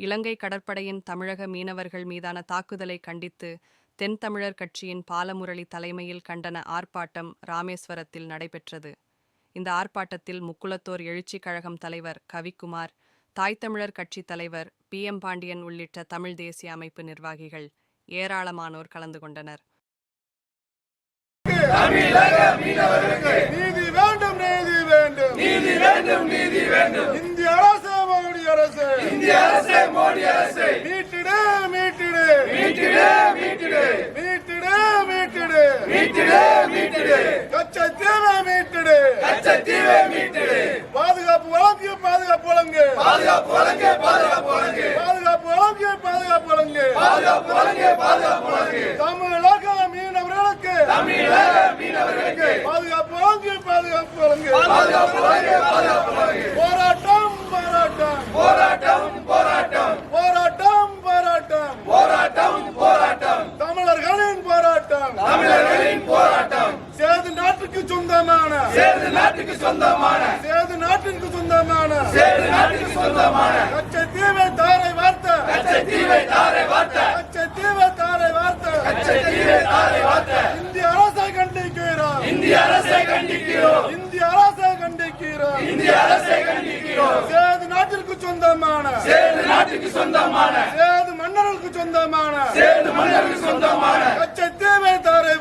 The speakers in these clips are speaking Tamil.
இலங்கை கடற்படையின் தமிழக மீனவர்கள் மீதான தாக்குதலை கண்டித்து தென் தமிழர் கட்சியின் பாலமுரளி தலைமையில் கண்டன ஆர்ப்பாட்டம் ராமேஸ்வரத்தில் நடைபெற்றது. இந்த ஆர்ப்பாட்டத்தில் முக்குளத்தோர் எழுச்சிக் கழகம் தலைவர் கவிக்குமார் தாய் தமிழர் கட்சி தலைவர் பி. எம். பாண்டியன் உள்ளிட்ட தமிழ் தேசிய அமைப்பு நிர்வாகிகள் ஏராளமானோர் கலந்து கொண்டனர். நீதி வேண்டும் நீதி வேண்டும். நீதி வேண்டும் நீதி வேண்டும். அரசு. இந்திய அரசே மோடி அரசே. மீட்டிடு மீட்டிடு. மீட்டிடு மீட்டிடு. மீட்டிடு மீட்டிடு. மீட்டிடு மீட்டிடு. கச்சத்தீவை மீட்டிடு. கச்சத்தீவை மீட்டிடு. பாதுகாப்பு வழங்கு பாதுகாப்பு வழங்கு. பாதுகாப்பு வழங்கு பாதுகாப்பு வழங்கு. பாதுகாப்பு வழங்கு பாதுகாப்பு வழங்கு. பாதுகாப்பு வழங்கு பாதுகாப்பு வழங்கு. தமிழக மீனவர்களுக்கு. தமிழக மீனவர்களுக்கு. பாதுகாப்பு வழங்கு பாதுகாப்பு வழங்கு பாதுகாப்பு வழங்கு. பாதுகாப்பு போராட்டம். தமிழர்களின் போராட்டம். சேது நாட்டுக்கு சொந்தமான. சேர்ந்து நாட்டுக்கு சொந்தமான. சேது நாட்டிற்கு சொந்தமான. சேர்ந்து நாட்டுக்கு சொந்தமான. கச்சத்தீவை தாரை வார்த்த. கச்சத்தீவை தாரை வார்த்த. கச்சத்தீவை தாரை வார்த்த. கச்சத்தீவை தாரை வார்த்த. இந்திய அரசை கண்டிக்கிறோம். இந்திய அரசை கண்டிக்கிறோம். இந்திய அரசை கண்டிக்கிறோம். இந்திய அரசை கண்டிக்கிறோம். சேது நாட்டிற்கு சொந்தமான. சேர்ந்து நாட்டுக்கு சொந்தமான. சேது மன்னர்களுக்கு சொந்தமான. சேர்ந்து மன்னருக்கு சொந்தமான. தாரை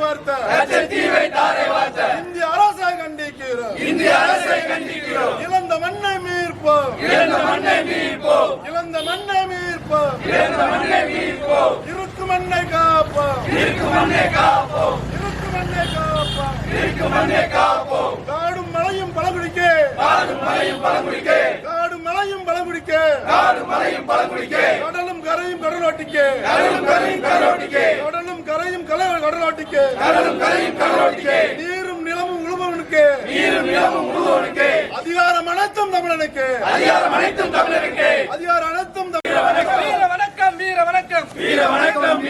வார்த்த கச்சத்தீவை தாரை வார்த்த இந்திய அரசை கண்டிக்கிறோம். இந்திய அரசை கண்டிக்கிறோம். இழந்த மண்ணை மீட்போம். இழந்த மண்ணை மீட்போம். இழந்த மண்ணை மீட்போம். இழந்த மண்ணை மீட்போம். இருக்கு மண்ணை காப்போம். இருக்கு மண்ணை காப்போம். இருக்கு மண்ணை காப்போம். இருக்கு மண்ணை காப்போம். காடும் மலையும் பழங்குடிக்க. காடும் மலையும் பழங்குடிக்க. காடும் மலையும் பழங்குடிக்க. காடும் மலையும் பழங்குடிக்க. கடலும் கரையும் கடலோட்டிக்க. கடலும் கரையும் கடலோட்டிக்க கடலும் கடலோட்டிக்க கடலும் கரையும் கடலோட்டிக்க நீரும் நிலமும் உழுபவனுக்கு. நீரும் நிலமும் முழுவனுக்கு அதிகாரம் அனைத்தும் தமிழனுக்கு. அதிகாரம் அனைத்தும் தமிழருக்கு அதிகாரம் அனைத்தும் வீர வணக்கம். வீர வணக்கம் வீர வணக்கம். வீர வணக்கம்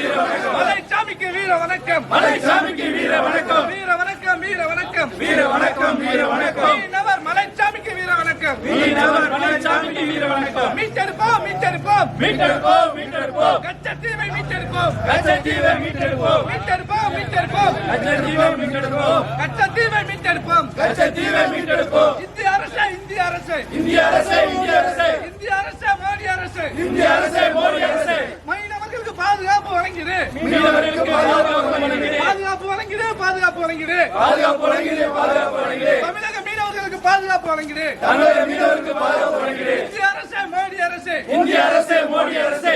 மலைச்சாமிக்கு வீர வணக்கம். மலைசாமிக்கு வீர வணக்கம். வீர வணக்கம் வீர வணக்கம். வீர வணக்கம் வீர வணக்கம். மீனவர் மலைச்சாமிக்கு வீர வணக்கம். மீனவர் மலைசாமிக்கு வீர வணக்கம். மீட்டெடுப்போம் மீட்டெடுப்போம். மீட்டெடுப்போம் மீட்டெடுப்போம். கச்சத்தீவை மீட்டெடுப்போம். கச்சத்தீவை மீட்டெடுப்போம். கச்சத்தீவை மீட்டெடுப்போம். கச்சத்தீவை மீட்டெடுப்போம். கச்சத்தீவை மீட்டெடுப்போம். இந்திய அரசு இந்திய அரசு. இந்திய அரசே இந்திய அரசே. இந்திய அரசு மோடி அரசு. இந்திய அரசே மோடி அரசே. மீனவர்களுக்கு பாதுகாப்பு மீனவர்களுக்கு பாதுகாப்பு வழங்குகிறேன் பாதுகாப்பு வழங்கிடு பாதுகாப்பு தமிழக மீனவர்களுக்கு பாதுகாப்பு வழங்கிடு. தமிழக மீனவருக்கு பாதுகாப்பு இந்திய அரசு மோடி அரசு. இந்திய அரசே மோடி அரசே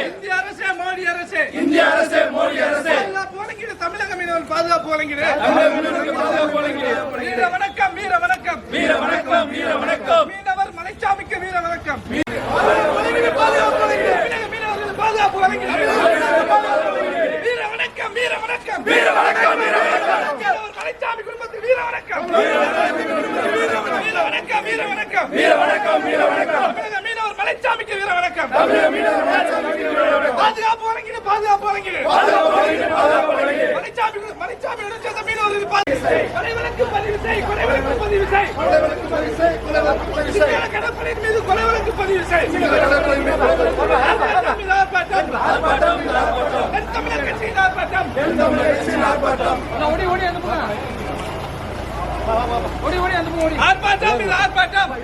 இந்திய அரசே மோடி அரசே பாதுகாப்பு வழங்கிடு தமிழக மீனவர் பாதுகாப்பு வழங்கிடு தமிழக மீனவருக்கு பாதுகாப்பு வழங்குகிறேன் வீர வணக்கம் வீர வணக்கம் வீர வணக்கம் வீர வணக்கம் மீனவர் மலைச்சாமிக்கு வீர வணக்கம் தமிழக மீனவர்களுக்கு பாதுகாப்பு வழங்கிடு வீர வணக்கம் வீர வணக்கம் வீர வணக்கம் வீர வணக்கம் மீனவர் மலைச்சாமி குடும்பத்துக்கு வீர வணக்கம் வீர வணக்கம் வீர வணக்கம். வீர வணக்கம் வீர வணக்கம். தமிழக மீனவர் மலைச்சாமிக்கு வீர வணக்கம். தமிழக மீனவர் மலைசாமிக்கு வீர வணக்கம். பாதுகாப்பு வழங்கிடு பாதுகாப்பு வழங்கிடு. பாதுகாப்பு வழங்குகிறேன் பாதுகாப்பு வழங்குகிறேன் மலைச்சாமி மலைச்சாமி சேர்ந்த மீனவர்களுக்கு பாதுகாப்பு கொலைவழக்கு பதிவு செய் கொலைவழக்கு பதிவு செய். சிங்கள கடற்படையின் மீது கொலைவழக்கு பதிவு செய். ஆர்ப்பாட்டம் இது ஆர்ப்பாட்டம் ஆர்ப்பாட்டம் இது ஆர்ப்பாட்டம் தென் தமிழர் கட்சியின் ஆர்ப்பாட்டம் தென் தமிழக கட்சியின் ஆர்ப்பாட்டம் ஓடி ஓடி அந்த ஓடி ஓடி அந்த ஓடி ஆர்ப்பாட்டம் இது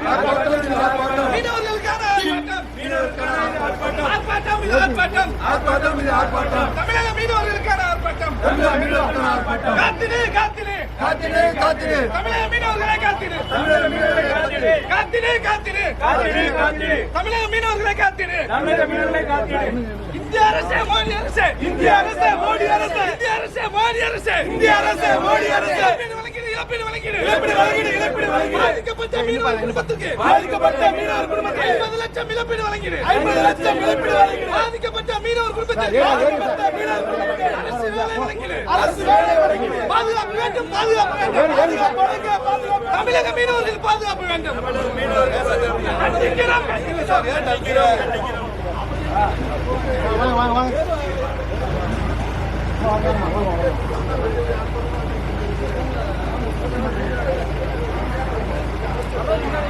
ஆர்ப்பாட்டம் ஆர்ப்பாட்டம் இது ஆர்ப்பாட்டம் தமிழக மீனவர்களுக்கான ஆர்ப்பாட்டம் தமிழக மீனவருக்கான ஆர்ப்பாட்டம் காத்திரு. காத்திரு காத்திரு காத்திரு தமிழக மீனவர்களை காத்திரு தமிழக மீனவர்களை காத்திரு காத்திரு காத்திரு காத்திரு காத்திரு தமிழக மீனவர்களை காத்திரு தமிழக மீனவர்களை காத்திரு இந்திய அரசே மோடி அரசே இந்திய அரசே மோடி அரசே இந்திய அரசே மோடி அரசே இந்திய அரசே மோடி அரசே இழப்பீடு வழங்கிடு. இழப்பீடு வழங்கிடு இழப்பீடு வழங்கிடு. பாதிக்கப்பட்ட மீனவர் குடும்பத்துக்கு பாதிக்கப்பட்ட மீனவர் குடும்பத்துக்கு ஐம்பது லட்சம் இழப்பீடு வழங்கிடு. ஐம்பது லட்சம் இழப்பீடு வழங்கிடு. பாதிக்கப்பட்ட மீனவர் குடும்பத்துக்கு பாதிக்கப்பட்ட மீனவர் குடும்பத்துக்கு அரசு வேலை அரசு வேலை பாதுகாப்பு வேண்டும் பாதுகாப்பு வேண்டும். பாதுகாப்பு பாதுகாப்பு தமிழக மீனவர்கள் பாதுகாப்பு வேண்டும். கண்டிக்கிறோம், கண்டிக்கிறோம். வாங்க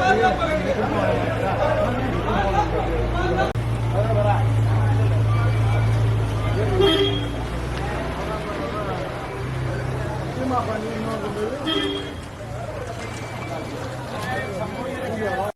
பாதுகாப்பு